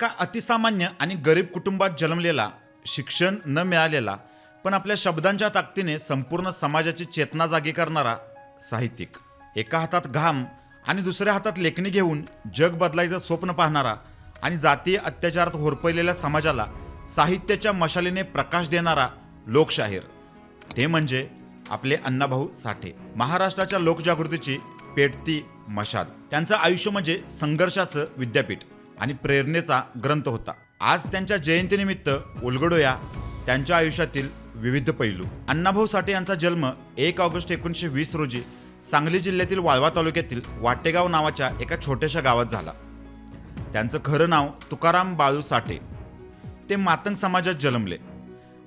एका अतिसामान्य आणि गरीब कुटुंबात जन्मलेला शिक्षण न मिळालेला पण आपल्या शब्दांच्या ताकदीने संपूर्ण समाजाची चेतना जागी करणारा साहित्यिक. एका हातात घाम आणि दुसऱ्या हातात लेखणी घेऊन जग बदलायचं स्वप्न पाहणारा आणि जातीय अत्याचारात होरपळलेल्या समाजाला साहित्याच्या मशालीने प्रकाश देणारा लोकशाहीर. ते म्हणजे आपले अण्णाभाऊ साठे. महाराष्ट्राच्या लोकजागृतीची पेटती मशाल. त्यांचं आयुष्य म्हणजे संघर्षाचं विद्यापीठ. आणि प्रेरणेचा ग्रंथ होता. आज त्यांच्या जयंतीनिमित्त उलगडूया त्यांच्या आयुष्यातील विविध पैलू. अण्णाभाऊ साठे यांचा जन्म एक ऑगस्ट एकोणीसशे वीस रोजी सांगली जिल्ह्यातील वाळवा तालुक्यातील वाटेगाव नावाच्या एका छोट्याशा गावात झाला. त्यांचं खरं नाव तुकाराम बाळू साठे. ते मातंग समाजात जन्मले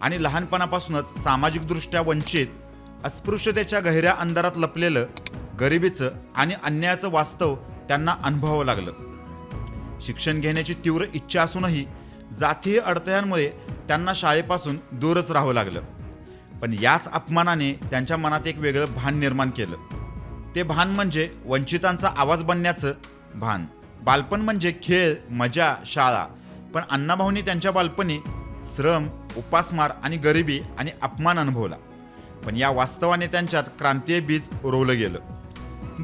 आणि लहानपणापासूनच सामाजिकदृष्ट्या वंचित अस्पृश्यतेच्या गहिऱ्या अंधारात लपलेलं गरिबीचं आणि अन्यायाचं वास्तव त्यांना अनुभवावं लागलं. शिक्षण घेण्याची तीव्र इच्छा असूनही जातीय अडथळ्यांमुळे त्यांना शाळेपासून दूरच राहावं लागलं. पण याच अपमानाने त्यांच्या मनात एक वेगळं भान निर्माण केलं. ते भान म्हणजे वंचितांचा आवाज बनण्याचं भान. बालपण म्हणजे खेळ मजा शाळा. पण अण्णाभाऊंनी त्यांच्या बालपणी श्रम उपासमार आणि गरिबी आणि अपमान अनुभवला. पण या वास्तवाने त्यांच्यात क्रांतीय बीज रोवलं गेलं.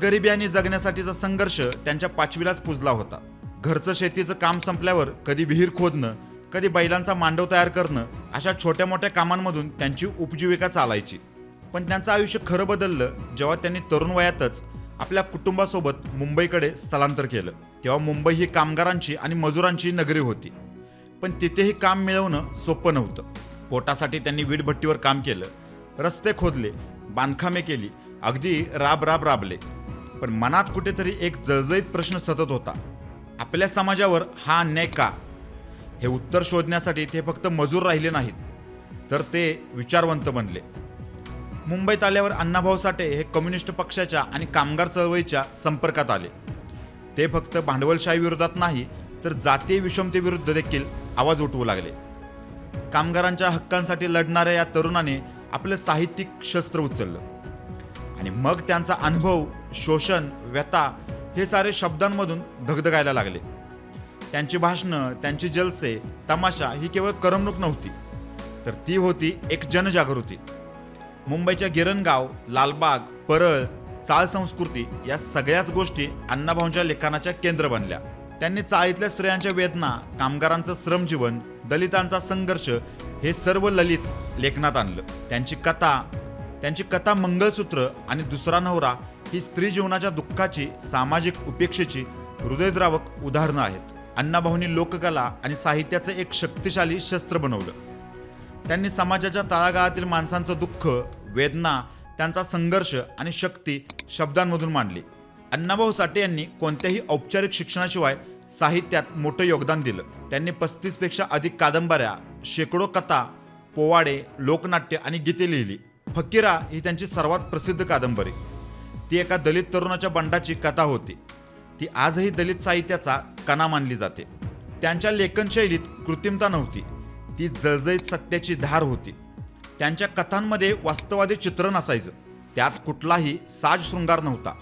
गरिबी आणि जगण्यासाठीचा संघर्ष त्यांच्या पाचवीलाच पुजला होता. घरचं शेतीचं काम संपल्यावर कधी विहीर खोदणं कधी बैलांचा मांडव तयार करणं अशा छोट्या मोठ्या कामांमधून त्यांची उपजीविका चालायची. पण त्यांचं आयुष्य खरं बदललं जेव्हा त्यांनी तरुण वयातच आपल्या कुटुंबासोबत मुंबईकडे स्थलांतर केलं. तेव्हा मुंबई ही कामगारांची आणि मजुरांची नगरी होती. पण तिथेही काम मिळवणं सोपं नव्हतं. पोटासाठी त्यांनी वीटभट्टीवर काम केलं. रस्ते खोदले बांधकामे केली अगदी राब राब राबले. पण मनात कुठेतरी एक जळजळीत प्रश्न सतत होता. आपल्या समाजावर हा अन्याय का? हे उत्तर शोधण्यासाठी ते फक्त मजूर राहिले नाहीत तर ते विचारवंत बनले. मुंबईत आल्यावर अण्णाभाऊ साठे हे कम्युनिस्ट पक्षाच्या आणि कामगार चळवळीच्या संपर्कात आले. ते फक्त भांडवलशाही विरोधात नाही तर जातीय विषमतेविरुद्ध देखील आवाज उठवू लागले. कामगारांच्या हक्कांसाठी लढणाऱ्या या तरुणाने आपलं साहित्यिक शस्त्र उचललं. आणि मग त्यांचा अनुभव शोषण व्यथा हे सारे शब्दांमधून धगधगायला लागले. त्यांची भाषणं त्यांची जलसे तमाशा ही केवळ करमणूक नव्हती तर ती होती एक जनजागृती. मुंबईच्या गिरणगाव लालबाग परळ चाळ संस्कृती या सगळ्याच गोष्टी अण्णाभाऊंच्या लिखाणाच्या केंद्र बनल्या. त्यांनी चाळीतल्या स्त्रियांच्या वेदना कामगारांचं श्रमजीवन दलितांचा संघर्ष हे सर्व ललित लेखनात आणलं. त्यांची कथा त्यांची कथा मंगळसूत्र आणि दुसरा नवरा ही स्त्री जीवनाच्या दुःखाची सामाजिक उपेक्षेची हृदयद्रावक उदाहरणं आहेत. अण्णाभाऊंनी लोककला आणि साहित्याचं एक शक्तिशाली शस्त्र बनवलं. त्यांनी समाजाच्या तळागाळातील माणसांचं दुःख वेदना त्यांचा संघर्ष आणि शक्ती शब्दांमधून मांडली. अण्णाभाऊ साठे यांनी कोणत्याही औपचारिक शिक्षणाशिवाय साहित्यात मोठं योगदान दिलं. त्यांनी पस्तीसपेक्षा अधिक कादंबऱ्या शेकडो कथा पोवाडे लोकनाट्य आणि गीते लिहिली. फकीरा ही त्यांची सर्वात प्रसिद्ध कादंबरी. ती एका दलित तरुणाच्या बंडाची कथा होती. ती आजही दलित साहित्याचा कणा मानली जाते. त्यांच्या लेखनशैलीत कृत्रिमता नव्हती. ती जळजळीत सत्याची धार होती. त्यांच्या कथांमध्ये वास्तवादी चित्रण असायचं. त्यात कुठलाही साज शृंगार नव्हता.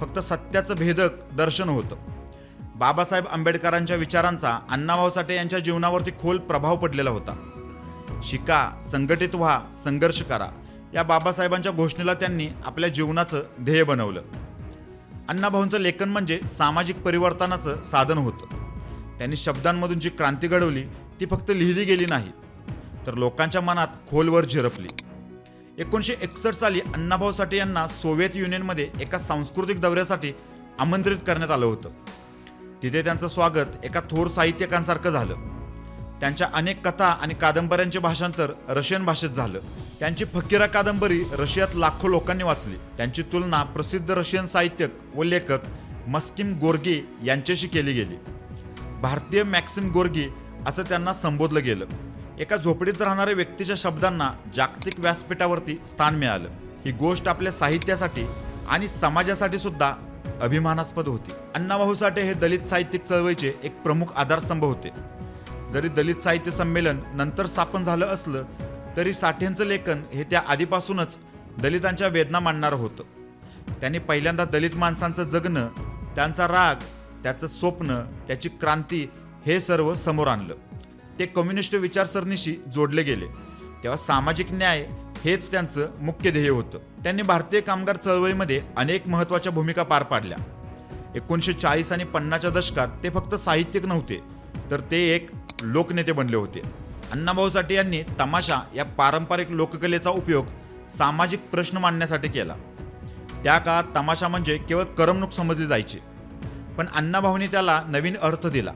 फक्त सत्याचं भेदक दर्शन होतं. बाबासाहेब आंबेडकरांच्या विचारांचा अण्णाभाऊ साठे यांच्या जीवनावरती खोल प्रभाव पडलेला होता. शिका संघटित व्हा संघर्ष करा. या बाबासाहेबांच्या घोषणेला त्यांनी आपल्या जीवनाचं ध्येय बनवलं. अण्णाभाऊंचं लेखन म्हणजे सामाजिक परिवर्तनाचं साधन होतं. त्यांनी शब्दांमधून जी क्रांती घडवली ती फक्त लिहिली गेली नाही तर लोकांच्या मनात खोलवर झिरपली. एकोणीसशे एकसष्ट साली अण्णाभाऊ साठे यांना सोव्हिएत युनियनमध्ये एका सांस्कृतिक दौऱ्यासाठी आमंत्रित करण्यात आलं होतं. तिथे त्यांचं स्वागत एका थोर साहित्यकांसारखं झालं. त्यांच्या अनेक कथा आणि कादंबऱ्यांचे भाषांतर रशियन भाषेत झालं. त्यांची फकीरा कादंबरी रशियात लाखो लोकांनी वाचली. त्यांची तुलना प्रसिद्ध रशियन साहित्यक व लेखक मस्किम गोर्गी यांच्याशी केली गेली. भारतीय मॅक्सिम गोर्गी असं त्यांना संबोधलं गेलं. एका झोपडीत राहणाऱ्या व्यक्तीच्या शब्दांना जागतिक व्यासपीठावरती स्थान मिळालं. ही गोष्ट आपल्या साहित्यासाठी आणि समाजासाठी सुद्धा अभिमानास्पद होती. अण्णाभाऊ साठे हे दलित साहित्यिक चळवळीचे एक प्रमुख आधारस्तंभ होते. जरी दलित साहित्य संमेलन नंतर स्थापन झालं असलं तरी साठेंचं लेखन हे त्या आधीपासूनच दलितांच्या वेदना मांडणारं होतं. त्यांनी पहिल्यांदा दलित माणसांचं जगणं त्यांचा राग त्याचं स्वप्न त्याची क्रांती हे सर्व समोर आणलं. ते कम्युनिस्ट विचारसरणीशी जोडले गेले. तेव्हा सामाजिक न्याय हेच त्यांचं मुख्य ध्येय होतं. त्यांनी भारतीय कामगार चळवळीमध्ये अनेक महत्त्वाच्या भूमिका पार पाडल्या. एकोणीसशे चाळीस आणि पन्नासच्या दशकात ते फक्त साहित्यिक नव्हते तर ते एक लोकनेते बनले होते. अण्णाभाऊ साठे यांनी तमाशा या पारंपरिक लोककलेचा उपयोग सामाजिक प्रश्न मांडण्यासाठी केला. त्या काळात तमाशा म्हणजे केवळ करमणूक समजली जायची. पण अण्णाभाऊंनी त्याला नवीन अर्थ दिला.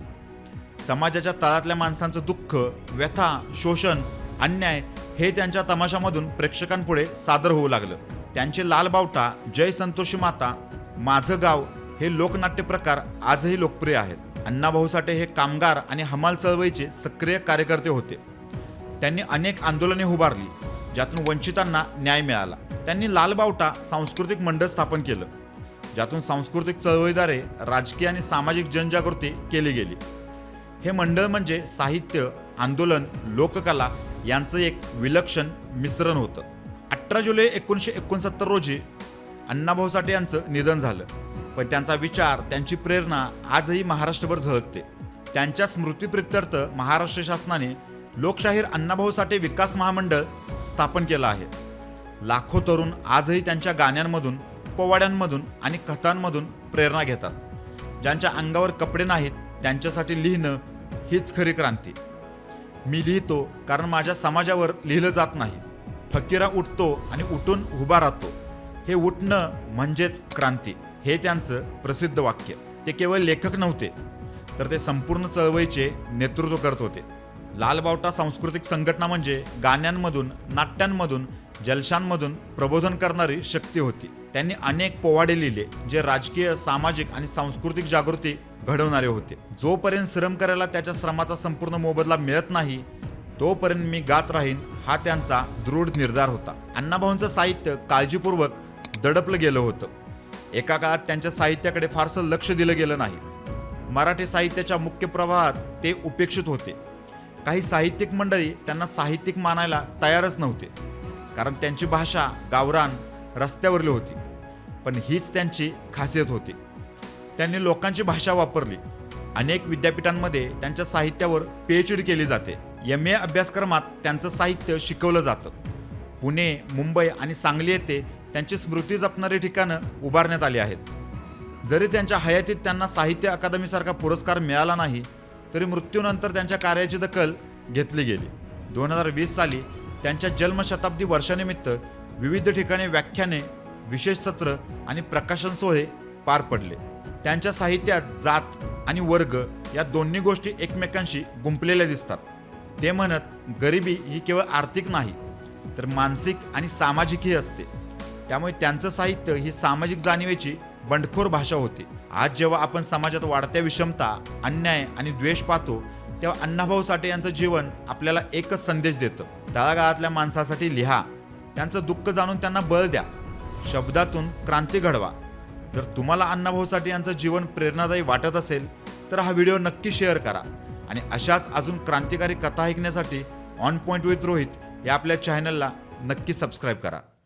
समाजाच्या तळातल्या माणसांचं दुःख व्यथा शोषण अन्याय हे त्यांच्या तमाशामधून प्रेक्षकांपुढे सादर होऊ लागलं. त्यांचे लाल बावटा जय संतोषी माता माझं गाव हे लोकनाट्य प्रकार आजही लोकप्रिय आहेत. अण्णाभाऊ साठे हे कामगार आणि हमाल चळवळीचे सक्रिय कार्यकर्ते होते. त्यांनी अनेक आंदोलने उभारली ज्यातून वंचितांना न्याय मिळाला. त्यांनी लालबावटा सांस्कृतिक मंडळ स्थापन केलं ज्यातून सांस्कृतिक चळवळीद्वारे राजकीय आणि सामाजिक जनजागृती केली गेली. हे मंडळ म्हणजे साहित्य आंदोलन लोककला यांचं एक विलक्षण मिश्रण होतं. अठरा जुलै एकोणीसशे एकोणसत्तर रोजी अण्णाभाऊ साठे यांचं निधन झालं. पण त्यांचा विचार त्यांची प्रेरणा आजही महाराष्ट्रभर झळकते. त्यांच्या स्मृतीप्रित्यर्थ महाराष्ट्र शासनाने लोकशाहीर अण्णाभाऊ साठे विकास महामंडळ स्थापन केलं आहे. लाखो तरुण आजही त्यांच्या गाण्यांमधून पोवाड्यांमधून आणि कथांमधून प्रेरणा घेतात. ज्यांच्या अंगावर कपडे नाहीत त्यांच्यासाठी लिहिणं हीच खरी क्रांती. मी लिहितो कारण माझ्या समाजावर लिहिलं जात नाही. फकीरा उठतो आणि उठून उभा राहतो. हे उठणं म्हणजेच क्रांती. हे त्यांचं प्रसिद्ध वाक्य. ते केवळ लेखक नव्हते तर ते संपूर्ण चळवळीचे नेतृत्व करत होते. लालबावटा सांस्कृतिक संघटना म्हणजे गाण्यांमधून नाट्यांमधून जलशांमधून प्रबोधन करणारी शक्ती होती. त्यांनी अनेक पोवाडे लिहिले जे राजकीय सामाजिक आणि सांस्कृतिक जागृती घडवणारे होते. जोपर्यंत श्रम करायला त्याच्या श्रमाचा संपूर्ण मोबदला मिळत नाही तोपर्यंत मी गात राहीन हा त्यांचा दृढ निर्धार होता. अण्णाभाऊंचं साहित्य काळजीपूर्वक दडपलं गेलं होतं. एका काळात त्यांच्या साहित्याकडे फारसं लक्ष दिलं गेलं नाही. मराठी साहित्याच्या मुख्य प्रवाहात ते उपेक्षित होते. काही साहित्यिक मंडळी त्यांना साहित्यिक मानायला तयारच नव्हते. कारण त्यांची भाषा गावरान रस्त्यावरली होती. पण हीच त्यांची खासियत होती. त्यांनी लोकांची भाषा वापरली. अनेक विद्यापीठांमध्ये त्यांच्या साहित्यावर पीएच डी केली जाते. एम ए अभ्यासक्रमात त्यांचं साहित्य शिकवलं जातं. पुणे मुंबई आणि सांगली येथे त्यांची स्मृती जपणारी ठिकाणं उभारण्यात आली आहेत. जरी त्यांच्या हयातीत त्यांना साहित्य अकादमीसारखा पुरस्कार मिळाला नाही तरी मृत्यूनंतर त्यांच्या कार्याची दखल घेतली गेली. दोन हजार वीस साली त्यांच्या जन्मशताब्दी वर्षानिमित्त विविध ठिकाणी व्याख्याने विशेष सत्र आणि प्रकाशन सोहळे पार पडले. त्यांच्या साहित्यात जात आणि वर्ग या दोन्ही गोष्टी एकमेकांशी गुंपलेल्या दिसतात. ते म्हणत गरिबी ही केवळ आर्थिक नाही तर मानसिक आणि सामाजिकही असते. त्यामुळे त्यांचं साहित्य ही सामाजिक जाणीवेची बंडखोर भाषा होती. आज जेव्हा आपण समाजात वाढत्या विषमता अन्याय आणि द्वेष पाहतो तेव्हा अण्णाभाऊ साठे यांचं जीवन आपल्याला एकच संदेश देतं. तळागाळातल्या माणसासाठी लिहा. त्यांचं दुःख जाणून त्यांना बळ द्या. शब्दातून क्रांती घडवा. जर तुम्हाला अण्णाभाऊ साठे यांचं जीवन प्रेरणादायी वाटत असेल तर हा व्हिडिओ नक्की शेअर करा. आणि अशाच अजून क्रांतिकारी कथा ऐकण्यासाठी ऑन पॉईंट विथ रोहित या आपल्या चॅनलला नक्की सबस्क्राईब करा.